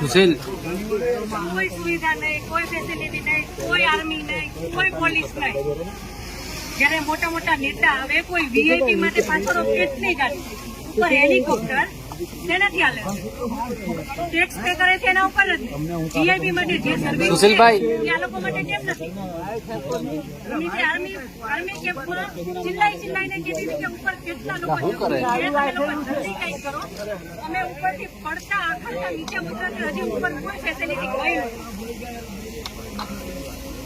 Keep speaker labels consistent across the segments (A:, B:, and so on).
A: સુશીલ.
B: કોઈ સુવિધા નહીં, કોઈ ફેસિલિટી નહીં, કોઈ આર્મી નહીં, કોઈ પોલીસ નહીં. જ્યારે મોટા મોટા નેતા આવે, કોઈ વીઆઈપી માટે પાછળ કેસ નહીં કાઢે ઉપર હેલિકોપ્ટર તેનાથી આલે ટેક્સ પે કરે છે એના ઉપર નથી વીઆઈપી માટે જે સર્વિસ
A: સુશીલભાઈ.
B: આ લોકો માટે કેમ નથી નીચે આર્મી આર્મી કેમ્પમાં ચિલ્લાઈ ચિલ્લાઈને કહેતી હતી કે ઉપર કેટલા લોકો
A: કરે?
B: છે. એ કંઈક કરો અમે ઉપરથી પડતા આખા નીચે ઉતરતા હજી ઉપર કોઈ ફેસિલિટી કોઈ નથી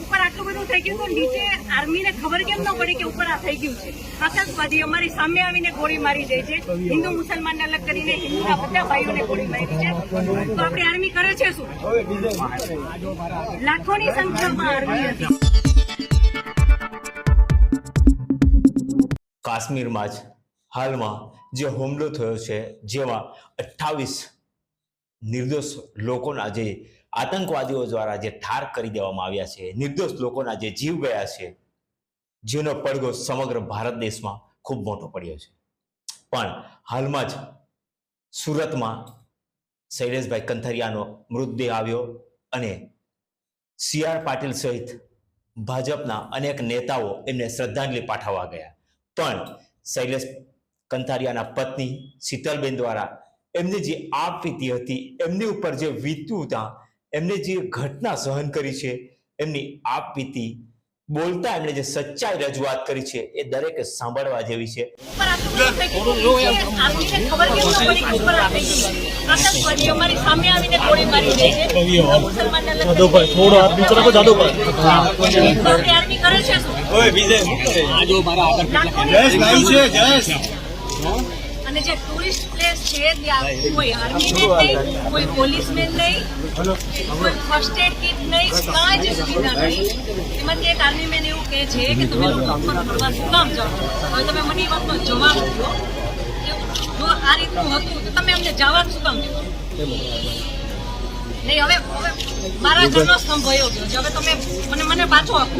B: ઉપર આટલું બધું થઈ ગયું તો નીચે આર્મીને ખબર કેમ ન પડે કે ઉપર આ થઈ ગયું છે? આતંકવાદી અમારી સામે આવીને ગોળી મારી દે છે. હિન્દુ મુસલમાનને અલગ કરીને હિન્દુના બધા ભાઈઓને ગોળી મારી છે. તો આપણી આર્મી કરે છે શું? લાખોની સંખ્યામાં આર્મી હતી.
C: કાશ્મીરમાં જ હાલમાં જે હુમલો થયો છે, જેમાં અઠ્ઠાવીસ નિર્દોષ લોકોના જે આતંકવાદીઓ દ્વારા જે ઠાર કરી દેવામાં આવ્યા છે, નિર્દોષ લોકોના જે જીવ ગયા છે, જેનો પડઘો સમગ્ર ભારત દેશમાં ખૂબ મોટો પડ્યો છે. પણ હાલમાં જ સુરતમાં શૈલેષભાઈ કંથરિયાનો મૃતદેહ આવ્યો અને સી આર પાટીલ સહિત ભાજપના અનેક નેતાઓ એમને શ્રદ્ધાંજલિ પાઠવવા ગયા. પણ શૈલેષ કંથારિયાના પત્ની શીતલબેન દ્વારા એમની જે આપ વીતી હતી એમની ઉપર જે વીત્યું ત્યાં એમને જે ઘટના સહન કરી છે એમની આપ વીતી બોલતા એમણે જે સચ્ચાઈ રજૂઆત કરી છે એ દરેકે સાંભળવા જેવી છે.
D: થોડો
B: આર્મી અને જે ટુરિસ્ટ પ્લેસ છે ત્યાં કોઈ આર્મીમેન નહીં કોઈ પોલીસમેન નહીં કોઈ ફર્સ્ટ એડ કિટ નહીં કાંઈ જ સુવિધા નહીં. એમાંથી એક આર્મીમેન એવું કહે છે કે તમે લોકો ઉપર ફરવા શું કામ જાઓ. હવે તમે મને એ વાતનો જવાબ દો કે જો આ રીતનું હતું તો તમે અમને જવા શું કામ દો નહીં હવે હવે મારા ઘરનો સ્તંભ ભયો ગયો છે. હવે તમે મને મને પાછો આપો.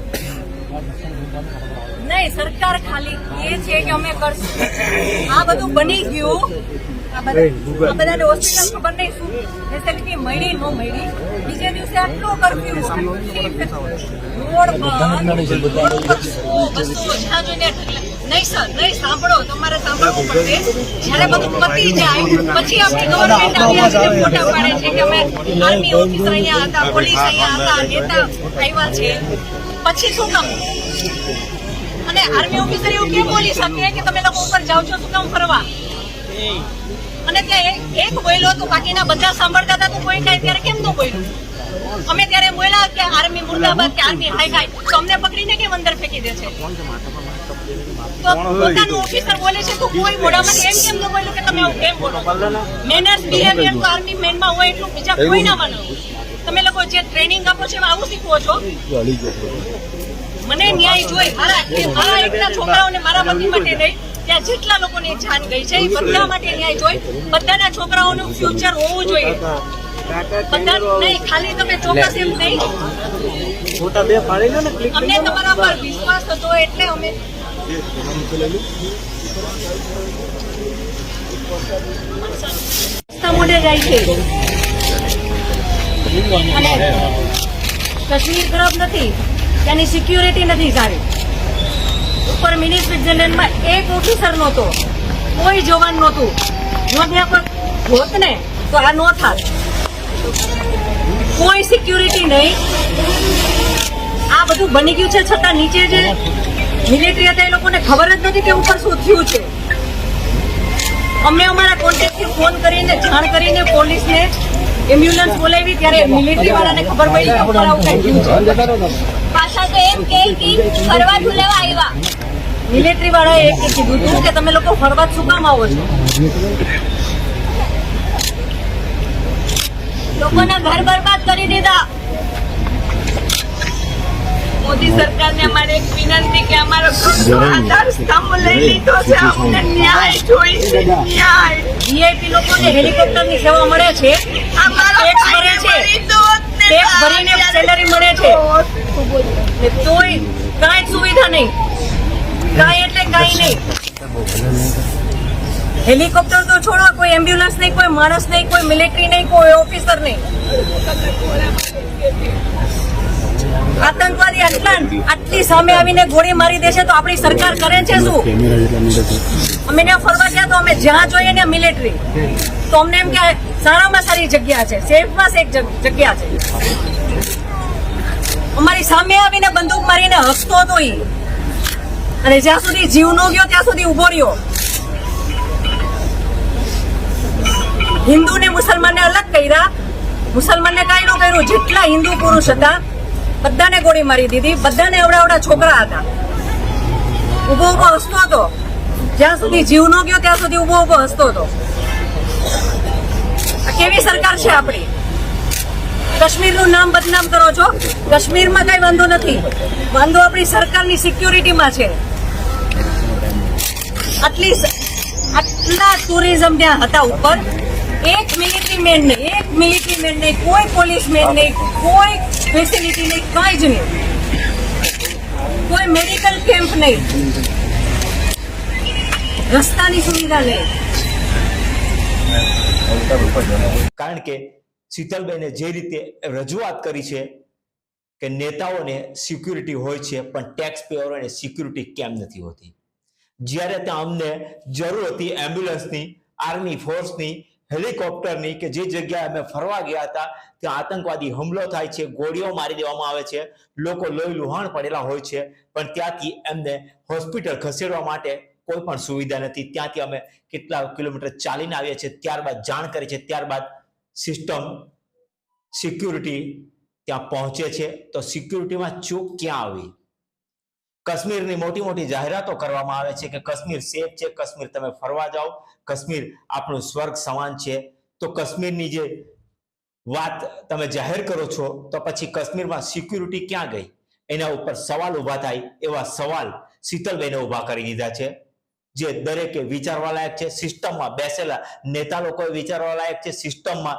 B: નહીં સરકાર ખાલી એ છે કે અમે કરશું. આ બધું બની ગયું. આ બધાને હોસ્પિટલ ખબર ફેસિલિટી મળી ન મળી. બીજે દિવસે આટલો કરફ્યુ રોડ બંધ. વસ્તુઓ જ્યાં જોઈને નહીં સર નહીં સાંભળો. તમારે સાંભળવું પડશે. જ્યારે બધું પતી જાય પછી આપણી ગવર્મેન્ટ આવી આવીને ફોટા પાડે છે કે અમે આર્મી ઓફિસર અહીંયા હતા પોલીસ અહીંયા હતા નેતા આવ્યા છે. પછી શું કામ? અને આર્મી ઓફિસર એવું કેમ બોલી શકે કે તમે લોકો ઉપર જાઓ છો શું કામ ફરવા? અને ત્યાં એક- બોલ્યો તો બાકીના બધા સાંભળતા હતા તો કોઈ કાંઈ ત્યારે કેમ તો બોલ્યું? અમે ત્યારે બોલ્યા કે આર્મી મુર્દાબાદ કે આર્મી હાઈ હાઈ તો અમને પકડીને કેમ અંદર ફેંકી દે છે? તો પોતાનું ઓફિસર બોલે છે તો કોઈ મોઢામાંથી એમ કેમ ન બોલ્યું કે તમે કેમ બોલો? મેનર્સ બિહેવિયર તો આર્મી મેનમાં હોય એટલું બીજા કોઈ ના લોકો જે ટ્રેનિંગ આપો છો એમાં આવું શીખવો છો? મને ન્યાય જોઈ મારા મારા એકના છોકરાઓને મારા પતિ માટે નહીં ત્યાં જેટલા લોકોની જાન ગઈ છે એ બધા માટે ન્યાય જોઈ. બધાના છોકરાઓનું ફ્યુચર હોવું જોઈએ. બધા નહીં ખાલી તમે ચોક્કસ એમ નહીં. અમને તમારા પર વિશ્વાસ હતો એટલે અમે જાય છે. અને કશ્મીર ખરાબ નથી ત્યાંની સિક્યુરિટી નથી સારી. ઉપર મિનિ સ્વિટ્ઝરલેન્ડમાં એક ઓફિસર નહોતો કોઈ જવાન નહોતું. જો ત્યાં કોઈ હોત ને તો આ નો થાત. કોઈ સિક્યુરિટી નહીં. આ બધું બની ગયું છે છતાં નીચે જે મિલિટરી હતા એ લોકોને ખબર જ નથી કે ઉપર શું થયું છે. અમે અમારા કોન્ટેક્ટથી ફોન કરીને જાણ કરીને પોલીસને એમ્બ્યુલન્સ બોલાવી ત્યારે મિલિટરી વાળાને ખબર પડી કે આવું કંઈ થયું છે.
A: પાછા તો એમ કે ફરવા ઝુલાવા આવ્યા
B: મિલિટરી વાળાએ એક કીધું હતું કે તમે લોકો ફરવા શું કામ આવો છો?
A: લોકોના ઘર બરબાદ કરી દીધા. મોદી સરકારને અમારે એક વિનંતી કે અમારો આધાર સ્તંભ લઈ લીધો છે. અમને ન્યાય જોઈશે ન્યાય.
B: વીઆઈપી લોકોને હેલિકોપ્ટરની સેવા મળે છે.
A: અમારો
B: ટેક્સ ભરે છે.
A: મળી દોત ને
B: ટેક્સ ભરીને સેલરી મળે છે. તોય કાંઈ સુવિધા નહીં. કાંઈ એટલે કાંઈ નહીં. હેલિકોપ્ટર તો છોડો કોઈ એમ્બ્યુલન્સ નહીં કોઈ માણસ નહીં કોઈ મિલિટરી નહીં કોઈ ઓફિસર નહીં. આતંકવાદી આટલા આટલી સામે આવીને ગોળી મારી દેશે તો આપણી સરકાર કરે છે શું? અમે ત્યાં ફરવા ગયા તો અમે જ્યાં જોઈએ ને મિલિટરી તો અમને એમ કે સારામાં સારી જગ્યા છે સેફમાં સેફ જગ્યા છે. અમારી સામે આવીને બંદૂક મારીને હસતો હતો એ અને જ્યાં સુધી જીવ નો ગયો ત્યાં સુધી ઊભો રહ્યો. હિન્દુ ને મુસલમાનને અલગ કર્યા. મુસલમાનને કાંઈ ન કર્યું. જેટલા હિન્દુ પુરુષ હતા બધાને ગોળી મારી દીધી. બધાને એવડા એવડા છોકરા હતા. ઊભો ઊભો હસતો હતો. જ્યાં સુધી જીવ નો ગયો, ત્યાં સુધી ઊભો ઊભો હસતો હતો. કેવી સરકાર છે આપણી? કાશ્મીરનું નામ બદનામ કરો છો? કાશ્મીરમાં કઈ વાંધો નથી. વાંધો આપણી સરકારની સિક્યુરિટીમાં છે. આટલી આટલા ટુરિઝમ ત્યાં હતા ઉપર. એક મિલિટરી મેન નહીં એક મિલિટરી મેન નહીં કોઈ પોલીસ મેન નહીં કોઈ ફેસિલિટી નહીં કાંઈ જ નહીં. કોઈ મેડિકલ કેમ્પ નહીં. રસ્તાની સુવિધા નહીં.
C: કારણ કે શીતલબેને જે રીતે રજૂઆત કરી છે કે નેતાઓને સિક્યુરિટી હોય છે પણ ટેક્સ પેયરોને સિક્યુરિટી કેમ નથી હોતી? જ્યારે ત્યાં અમને જરૂર હતી એમ્બ્યુલન્સની આર્મી ફોર્સની હેલિકોપ્ટરની કે જે જગ્યાએ અમે ફરવા ગયા હતા, ત્યાં આતંકવાદી હુમલો થાય છે, ગોળીઓ મારી દેવામાં આવે છે, લોકો લોહી લુહાણ પડેલા હોય છે, પણ ત્યાંથી એમને હોસ્પિટલ ખસેડવા માટે કોઈ પણ સુવિધા નથી. ત્યાંથી અમે કેટલા કિલોમીટર ચાલીને આવ્યા છીએ, ત્યારબાદ જાણ કરી છે, ત્યારબાદ સિસ્ટમ સિક્યુરિટી ત્યાં પહોંચે છે. તો સિક્યુરિટીમાં ચૂક ક્યાં આવી? કાશ્મીરની મોટી મોટી જાહેરાતો કરવામાં આવે છે કે કાશ્મીર સેફ છે, કાશ્મીર તમે ફરવા જાઓ, કાશ્મીર આપણું સ્વર્ગ સમાન છે. તો કાશ્મીરની જે વાત તમે જાહેર કરો છો, તો પછી કાશ્મીરમાં સિક્યુરિટી ક્યાં ગઈ? એના ઉપર સવાલ ઊભા થાય એવા સવાલ શીતલબેને ઊભા કરી દીધા છે. જે દરેકે વિચારવા લાયક છે સિસ્ટમમાં બેસેલા નેતા લોકોએ વિચારવા લાયક છે સિસ્ટમમાં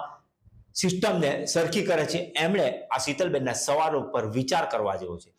C: સિસ્ટમને સરખી કરે છે એમણે આ શીતલબેનના સવાલ ઉપર વિચાર કરવા જેવો છે.